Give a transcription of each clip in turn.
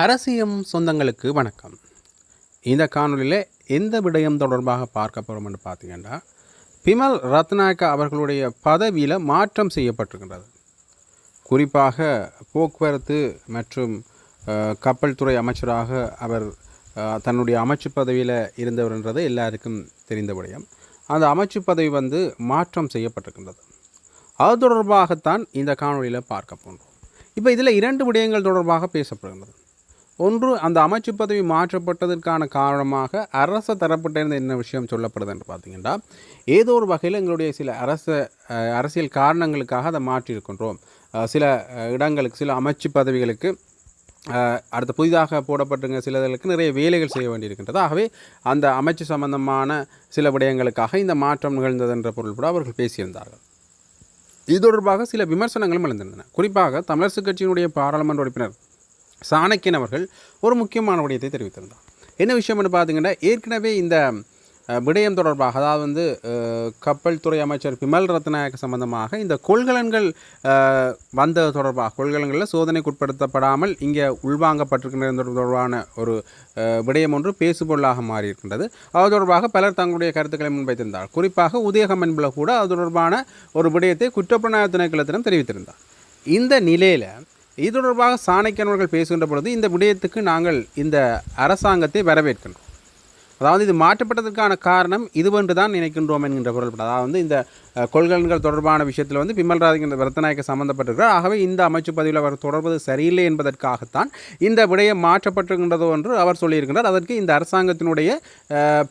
அரசியம் சொந்தங்களுக்கு வணக்கம். இந்த காணொலியில் எந்த விடயம் தொடர்பாக பார்க்க போகிறோம் என்று பார்த்தீங்கன்னா பிமல் ரத்நாயக்கா அவர்களுடைய பதவியில் மாற்றம் செய்யப்பட்டிருக்கின்றது. குறிப்பாக போக்குவரத்து மற்றும் கப்பல் துறை அமைச்சராக அவர் தன்னுடைய அமைச்சு பதவியில் இருந்தவர் என்றது எல்லாருக்கும் தெரிந்த விடயம். அந்த அமைச்சு பதவி வந்து மாற்றம் செய்யப்பட்டிருக்கின்றது. அது தொடர்பாகத்தான் இந்த காணொளியில் பார்க்க போன்றோம் இப்போ இதில் இரண்டு விடயங்கள் தொடர்பாக பேசப்படுகின்றது. ஒன்று அந்த அமைச்சு பதவி மாற்றப்பட்டதற்கான காரணமாக அரச தரப்பட்டிருந்த என்ன விஷயம் சொல்லப்படுது என்று பார்த்தீங்கன்னா ஏதோ ஒரு வகையில் எங்களுடைய சில அரச அரசியல் காரணங்களுக்காக அதை மாற்றியிருக்கின்றோம். சில இடங்களுக்கு சில அமைச்சு பதவிகளுக்கு அடுத்த புதிதாக போடப்பட்டிருக்க சிலர்களுக்கு நிறைய வேலைகள் செய்ய வேண்டியிருக்கின்றது. ஆகவே அந்த அமைச்சு சம்பந்தமான சில விடயங்களுக்காக இந்த மாற்றம் நிகழ்ந்தது என்ற பொருள்பட அவர்கள் பேசியிருந்தார்கள். இது தொடர்பாக சில விமர்சனங்களும் எழுந்திருந்தன குறிப்பாக தமிழரசுக் கட்சியினுடைய பாராளுமன்ற உறுப்பினர் சாணக்கியன் அவர்கள் ஒரு முக்கியமான விடயத்தை தெரிவித்திருந்தார். என்ன விஷயம் என்று பார்த்தீங்கன்னா ஏற்கனவே இந்த விடயம் தொடர்பாக அதாவது வந்து கப்பல் துறை அமைச்சர் பிமல் ரத்நாயக்க சம்பந்தமாக இந்த கொள்கலன்கள் வந்தது தொடர்பாக கொள்கலன்களில் சோதனைக்குட்படுத்தப்படாமல் இங்கே உள்வாங்கப்பட்டிருக்கின்ற தொடர்பான ஒரு விடயம் ஒன்று பேசுபொருளாக மாறியிருக்கின்றது. அது தொடர்பாக பலர் தங்களுடைய கருத்துக்களை முன்வைத்திருந்தார். குறிப்பாக உதயகம் என்பல கூட அது தொடர்பான ஒரு விடயத்தை குற்றப்புலனாய்வு திணைக்களத்திடம் தெரிவித்திருந்தார். இந்த நிலையில் இது தொடர்பாக சாணக்கியன் அவர்கள் பேசுகின்ற பொழுது இந்த விடயத்துக்கு நாங்கள் இந்த அரசாங்கத்தை வரவேற்கின்றோம் அதாவது இது மாற்றப்பட்டதற்கான காரணம் இதுவென்று தான் நினைக்கின்றோம் என்கின்ற பொருள் அதாவது வந்து இந்த கொள்கலன்கள் தொடர்பான விஷயத்தில் வந்து பிமல் ராஜேந்திர ரத்நாயக்க சம்மந்தப்பட்டிருக்கிறார் ஆகவே இந்த அமைச்சு பதிவில் அவர் தொடர்வது சரியில்லை என்பதற்காகத்தான் இந்த விடயம் மாற்றப்பட்டிருக்கின்றதோ என்று அவர் சொல்லியிருக்கின்றார். அதற்கு இந்த அரசாங்கத்தினுடைய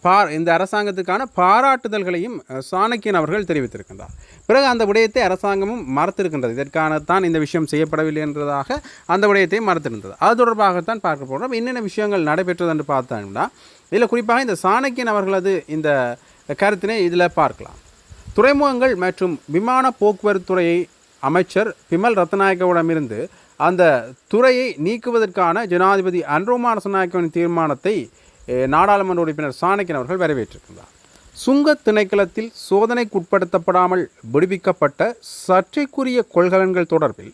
பா இந்த அரசாங்கத்துக்கான பாராட்டுதல்களையும் சாணக்கியன் அவர்கள் தெரிவித்திருக்கின்றார். பிறகு அந்த விடயத்தை அரசாங்கமும் மறுத்திருக்கின்றது. இதற்கானத்தான் இந்த விஷயம் செய்யப்படவில்லை என்றதாக அந்த விடயத்தை மறுத்திருந்தது அது தொடர்பாகத்தான் பார்க்க போகிறோம் என்னென்ன விஷயங்கள் நடைபெற்றது என்று பார்த்தோம்னா இதில் குறிப்பாக இந்த சாணக்கியன் அவர்களது இந்த கருத்தினை இதில் பார்க்கலாம். துறைமுகங்கள் மற்றும் விமான போக்குவரத்து துறையை அமைச்சர் பிமல் ரத்நாயக்கவிடமிருந்து அந்த துறையை நீக்குவதற்கான ஜனாதிபதி அன்ரோமா ரசநாயக்கவின் தீர்மானத்தை நாடாளுமன்ற உறுப்பினர் சாணக்கியன் அவர்கள் வரவேற்றிருக்கிறார் சுங்க திணைக்களத்தில் சோதனைக்குட்படுத்தப்படாமல் விடுவிக்கப்பட்ட சர்ச்சைக்குரிய கொள்கலன்கள் தொடர்பில்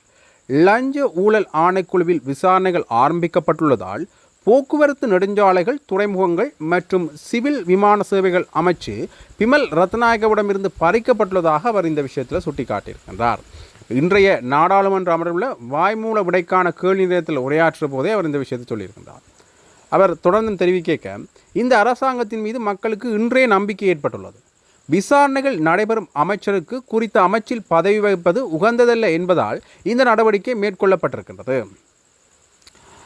லஞ்ச ஊழல் ஆணைக்குழுவில் விசாரணைகள் ஆரம்பிக்கப்பட்டுள்ளதால் போக்குவரத்து நெடுஞ்சாலைகள் துறைமுகங்கள் மற்றும் சிவில் விமான சேவைகள் அமைச்சு பிமல் ரத்நாயகவிடமிருந்து பறிக்கப்பட்டுள்ளதாக அவர் இந்த விஷயத்தில் சுட்டிக்காட்டியிருக்கின்றார். இன்றைய நாடாளுமன்ற அமர்வில் வாய்மூல விடைக்கான கேள்வி நிலையத்தில் உரையாற்றிய போதே அவர் இந்த விஷயத்தை சொல்லியிருக்கின்றார். அவர் தொடர்ந்தும் தெரிவிக்க இந்த அரசாங்கத்தின் மீது மக்களுக்கு இன்றைய நம்பிக்கை ஏற்பட்டுள்ளது. விசாரணைகள் நடைபெறும் அமைச்சருக்கு குறித்த அமைச்சில் பதவி வகிப்பது உகந்ததல்ல என்பதால் இந்த நடவடிக்கை மேற்கொள்ளப்பட்டிருக்கின்றது.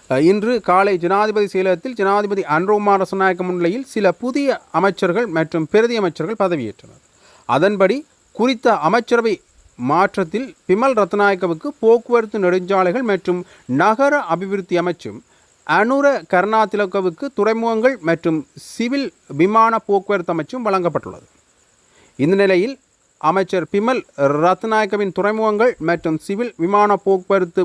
இன்று காலை ஜனாதிபதி செயலகத்தில் ஜனாதிபதி அன்ரோமா ரசநாயக்க முன்னிலையில் சில புதிய அமைச்சர்கள் மற்றும் பிரதி அமைச்சர்கள் பதவியேற்றனர். அதன்படி குறித்த அமைச்சரவை மாற்றத்தில் பிமல் ரத்நாயக்கவுக்கு போக்குவரத்து நெடுஞ்சாலைகள் மற்றும் நகர அபிவிருத்தி அமைச்சும் அனுர கருணாதிலக்கவுக்கு துறைமுகங்கள் மற்றும் சிவில் விமான போக்குவரத்து அமைச்சும் வழங்கப்பட்டுள்ளது. இந்த நிலையில் அமைச்சர் பிமல் ரத்நாயக்கவின் துறைமுகங்கள் மற்றும் சிவில் விமான போக்குவரத்து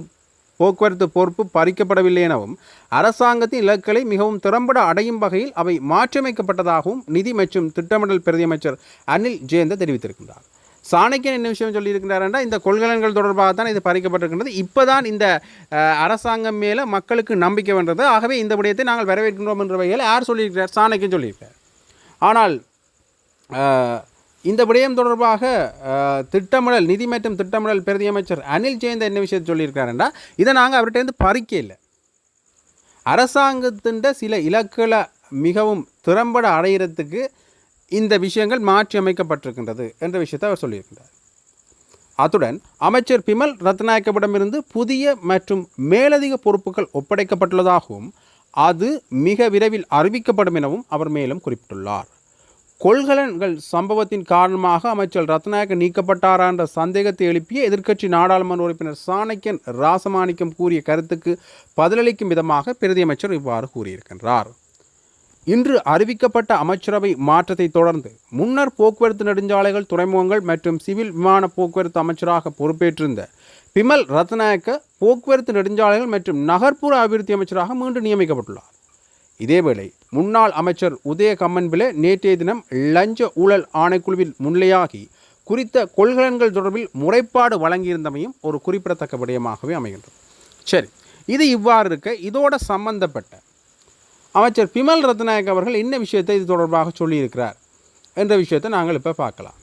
போக்குவரத்து பொறுப்பு பறிக்கப்படவில்லை எனவும் அரசாங்கத்தின் இலக்குகளை மிகவும் திறம்பட அடையும் வகையில் அவை மாற்றியமைக்கப்பட்டதாகவும் நிதி மற்றும் திட்டமிடல் பிரதியமைச்சர் அனில் ஜெயந்த தெரிவித்திருக்கின்றார். சாணக்கியன் என்ன விஷயம் சொல்லியிருக்கிறார் என்றால் இந்த கொள்கலன்கள் தொடர்பாக தான் இது பறிக்கப்பட்டிருக்கின்றது. இப்போதான் இந்த அரசாங்கம் மேலே மக்களுக்கு நம்பிக்கை வென்றது ஆகவே இந்த விடயத்தை நாங்கள் வரவேற்கின்றோம் என்ற வகையில் யார் சொல்லியிருக்கிறார்? சாணக்கியன் சொல்லியிருக்கிறார். ஆனால் இந்த விடயம் தொடர்பாக திட்டமிடல் நிதி மற்றும் திட்டமிடல் பிரதியமைச்சர் அனில் ஜெயந்த என்ன விஷயத்தை சொல்லியிருக்காருண்டா இதை நாங்கள் அவர்கிட்ட பறிக்க இல்லை. அரசாங்கத்தின் சில இலக்குகளை மிகவும் திறம்பட அடையிறதுக்கு இந்த விஷயங்கள் மாற்றி அமைக்கப்பட்டிருக்கின்றது என்ற விஷயத்தை அவர் சொல்லியிருக்கின்றார் அத்துடன் அமைச்சர் பிமல் ரத்நாயக்கவிடமிருந்து புதிய மற்றும் மேலதிக பொறுப்புகள் ஒப்படைக்கப்பட்டுள்ளதாகவும் அது மிக விரைவில் அறிவிக்கப்படும் எனவும் அவர் மேலும் குறிப்பிட்டுள்ளார். கொள்கலன்கள் சம்பவத்தின் காரணமாக அமைச்சர் ரத்நாயக்க நீக்கப்பட்டாரா என்ற சந்தேகத்தை எழுப்பிய எதிர்க்கட்சி நாடாளுமன்ற உறுப்பினர் சாணக்கியன் ராசமாணிக்கம் கூறிய கருத்துக்கு பதிலளிக்கும் விதமாக பிரதியமைச்சர் இவ்வாறு கூறியிருக்கின்றார். இன்று அறிவிக்கப்பட்ட அமைச்சரவை மாற்றத்தை தொடர்ந்து முன்னர் போக்குவரத்து நெடுஞ்சாலைகள் துறைமுகங்கள் மற்றும் சிவில் விமான போக்குவரத்து அமைச்சராக பொறுப்பேற்றிருந்த பிமல் ரத்நாயக்க போக்குவரத்து நெடுஞ்சாலைகள் மற்றும் நகர்ப்புற அபிவிருத்தி அமைச்சராக மீண்டும் நியமிக்கப்பட்டுள்ளார். இதேவேளை முன்னாள் அமைச்சர் உதய கம்மன்பில நேற்றைய தினம் லஞ்ச ஊழல் ஆணைக்குழுவில் முன்னிலையாகி குறித்த கொள்கலன்கள் தொடர்பில் முறைப்பாடு வழங்கியிருந்தமையும் ஒரு குறிப்பிடத்தக்க விடயமாகவே அமைகின்றது. சரி இது இவ்வாறு இருக்க இதோட சம்பந்தப்பட்ட அமைச்சர் பிமல் ரத்நாயக் அவர்கள் என்ன விஷயத்தை இது தொடர்பாக சொல்லியிருக்கிறார் என்ற விஷயத்தை நாங்கள் இப்போ பார்க்கலாம்.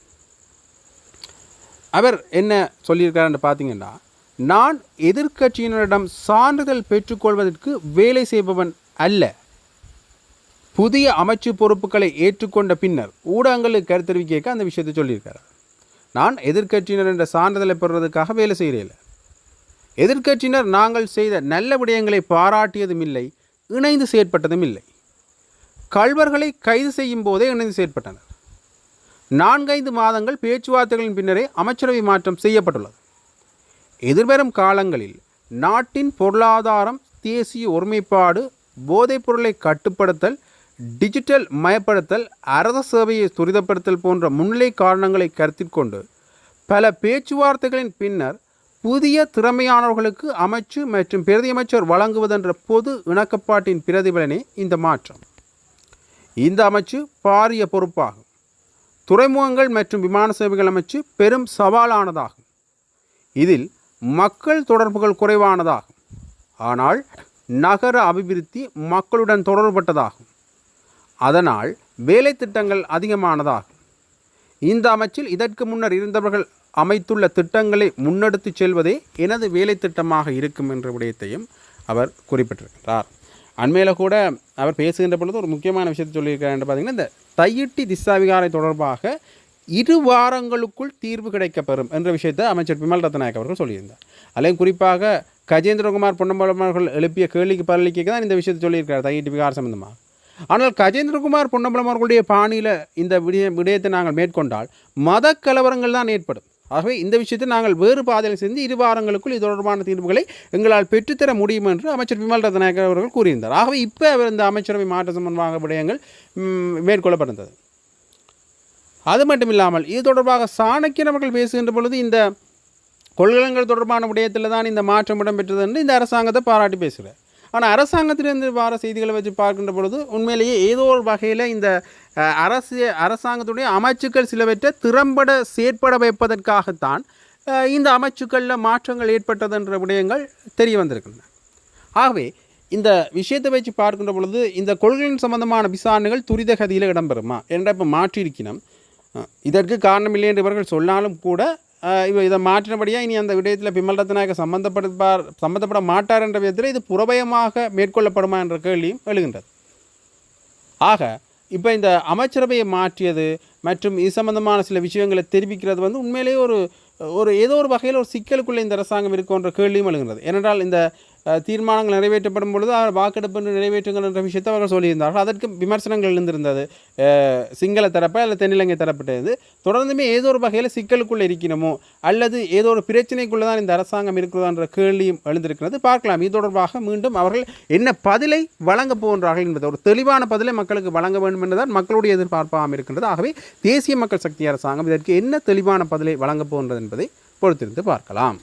அவர் என்ன சொல்லியிருக்காருன்னு பார்த்தீங்கன்னா நான் எதிர்க்கட்சியினரிடம் சான்றிதழ் பெற்றுக்கொள்வதற்கு வேலை செய்பவன் அல்ல. புதிய அமைச்சு பொறுப்புகளை ஏற்றுக்கொண்ட பின்னர் ஊடகங்களுக்கு கருத்து தெரிவிக்க அந்த விஷயத்தை சொல்லியிருக்காரு. நான் எதிர்க்கட்சியினர் என்ற சான்றிதழை பெறுவதற்காக வேலை செய்கிறேன். எதிர்க்கட்சியினர் நாங்கள் செய்த நல்ல விடயங்களை பாராட்டியதும் இல்லை இணைந்து செயற்பட்டதும் இல்லை. கல்வர்களை கைது செய்யும் போதே இணைந்து செயற்பட்டனர். நான்கைந்து மாதங்கள் பேச்சுவார்த்தைகளின் பின்னரே அமைச்சரவை மாற்றம் செய்யப்பட்டுள்ளது. எதிர்வரும் காலங்களில் நாட்டின் பொருளாதாரம் தேசிய ஒருமைப்பாடு போதைப் பொருளை கட்டுப்படுத்தல் டிஜிட்டல் மயப்படுத்தல் அரச சேவையை துரிதப்படுத்தல் போன்ற முன்னிலை காரணங்களை கருத்தில் கொண்டு பல பேச்சுவார்த்தைகளின் பின்னர் புதிய திறமையானவர்களுக்கு அமைச்சு மற்றும் பிரதியமைச்சர் வழங்குவதென்ற பொது இணக்கப்பாட்டின் பிரதிபலனே இந்த மாற்றம். இந்த அமைச்சு பாரிய பொறுப்பாகும். துறைமுகங்கள் மற்றும் விமான சேவைகள் அமைச்சு பெரும் சவாலானதாகும். இதில் மக்கள் தொடர்புகள் குறைவானதாகும். ஆனால் நகர அபிவிருத்தி மக்களுடன் தொடர்புபட்டதாகும். அதனால் வேலை திட்டங்கள் அதிகமானதாகும். இந்த அமைச்சில் இதற்கு முன்னர் இருந்தவர்கள் அமைத்துள்ள திட்டங்களை முன்னெடுத்து செல்வதே எனது வேலை திட்டமாக இருக்கும் என்ற விடயத்தையும் அவர் குறிப்பிட்டிருக்கிறார். அண்மையில் கூட அவர் பேசுகின்ற பொழுது ஒரு முக்கியமான விஷயத்தை சொல்லியிருக்கிறார் என்று பார்த்தீங்கன்னா இந்த தையிட்டி திசாவிகாரை தொடர்பாக இரு வாரங்களுக்குள் தீர்வு கிடைக்கப்பெறும் என்ற விஷயத்தை அமைச்சர் பிமல் ரத்நாயக் அவர்கள் சொல்லியிருந்தார். அதிலையும் குறிப்பாக கஜேந்திரகுமார் பொன்னம்பலம் அவர்கள் எழுப்பிய கேள்விக்கு பதிலளிக்க தான் இந்த விஷயத்தை சொல்லியிருக்கார் தையிட்டி விகாரம் சம்பந்தமாக. ஆனால் கஜேந்திரகுமார் பொன்னம்பலம் அவர்களுடைய பாணியில் இந்த விடய விடயத்தை நாங்கள் மேற்கொண்டால் மத கலவரங்கள் தான் ஏற்படும். ஆகவே இந்த விஷயத்தை நாங்கள் வேறு பாதையில் சென்று இரு வாரங்களுக்குள் இது தொடர்பான தீர்வுகளை எங்களால் பெற்றுத்தர முடியும் என்று அமைச்சர் விமல் ரத்நாயக்கர் அவர்கள் கூறியிருந்தார். ஆகவே இப்போ அவர் இந்த அமைச்சரவை மாற்ற சம்பந்தமாக விடயங்கள் மேற்கொள்ளப்பட்டது. மேற்கொள்ளப்பட்டிருந்தது அது மட்டும் இல்லாமல் இது தொடர்பாக சாணக்கியன் அவர்கள் பேசுகின்ற பொழுது இந்த கொள்கலங்கள் தொடர்பான விடயத்தில் தான் இந்த மாற்றம் இடம்பெற்றது என்று இந்த அரசாங்கத்தை பாராட்டி பேசுகிறார். ஆனால் அரசாங்கத்திலிருந்து வர செய்திகளை வச்சு பார்க்கின்ற பொழுது உண்மையிலேயே ஏதோ ஒரு வகையில் இந்த அரசு அரசாங்கத்துடைய அமைச்சுக்கள் சிலவற்றை திறம்பட செயற்பட வைப்பதற்காகத்தான் இந்த அமைச்சுக்களில் மாற்றங்கள் ஏற்பட்டதென்ற விடயங்கள் தெரிய வந்திருக்கின்றன. ஆகவே இந்த விஷயத்தை வச்சு பார்க்கின்ற பொழுது இந்த கொள்கையின் சம்பந்தமான விசாரணைகள் துரித கதியில் இடம்பெறுமா என்ற இப்போ மாற்றியிருக்கணும். இதற்கு காரணமில்லை என்று இவர்கள் சொன்னாலும் கூட இதை மாற்றினபடியாக இனி அந்த விடயத்தில் பிமல் ரத்நாயக சம்பந்தப்படுப்பார் சம்பந்தப்பட மாட்டார் என்ற விதத்தில் இது புறபயமாக மேற்கொள்ளப்படுமா என்ற கேள்வியும் எழுகின்றது. ஆக இப்போ இந்த அமைச்சரவையை மாற்றியது மற்றும் இது சம்பந்தமான சில விஷயங்களை தெரிவிக்கிறது வந்து உண்மையிலேயே ஒரு ஒரு ஏதோ ஒரு வகையில் ஒரு சிக்கலுக்குள்ளே இந்த அரசாங்கம் இருக்குன்ற கேள்வியும் எழுகின்றது. ஏனென்றால் இந்த தீர்மானங்கள் நிறைவேற்றப்படும் பொழுது அவர் வாக்கெடுப்பு நிறைவேற்றுங்கள் என்ற விஷயத்தை அவர்கள் சொல்லியிருந்தார்கள் அதற்கு விமர்சனங்கள் எழுந்திருந்தது. சிங்கள தரப்பை அல்லது தென்னிலங்கை தரப்பட்டது? தொடர்ந்துமே ஏதோ ஒரு வகையில் சிக்கலுக்குள்ளே இருக்கணுமோ? அல்லது ஏதோ ஒரு பிரச்சனைக்குள்ளே தான் இந்த அரசாங்கம் இருக்கிறதான்ற கேள்வியும் எழுந்திருக்கிறது. பார்க்கலாம். இது தொடர்பாக மீண்டும் அவர்கள் என்ன பதிலை வழங்கப் போகின்றார்கள் என்பது ஒரு தெளிவான பதிலை மக்களுக்கு வழங்க வேண்டும் என்றுதான் மக்களுடைய எதிர்பார்ப்பாக இருக்கின்றது. ஆகவே தேசிய மக்கள் சக்தி அரசாங்கம் இதற்கு என்ன தெளிவான பதிலை வழங்கப் போகின்றது என்பதை பொறுத்திருந்து பார்க்கலாம்.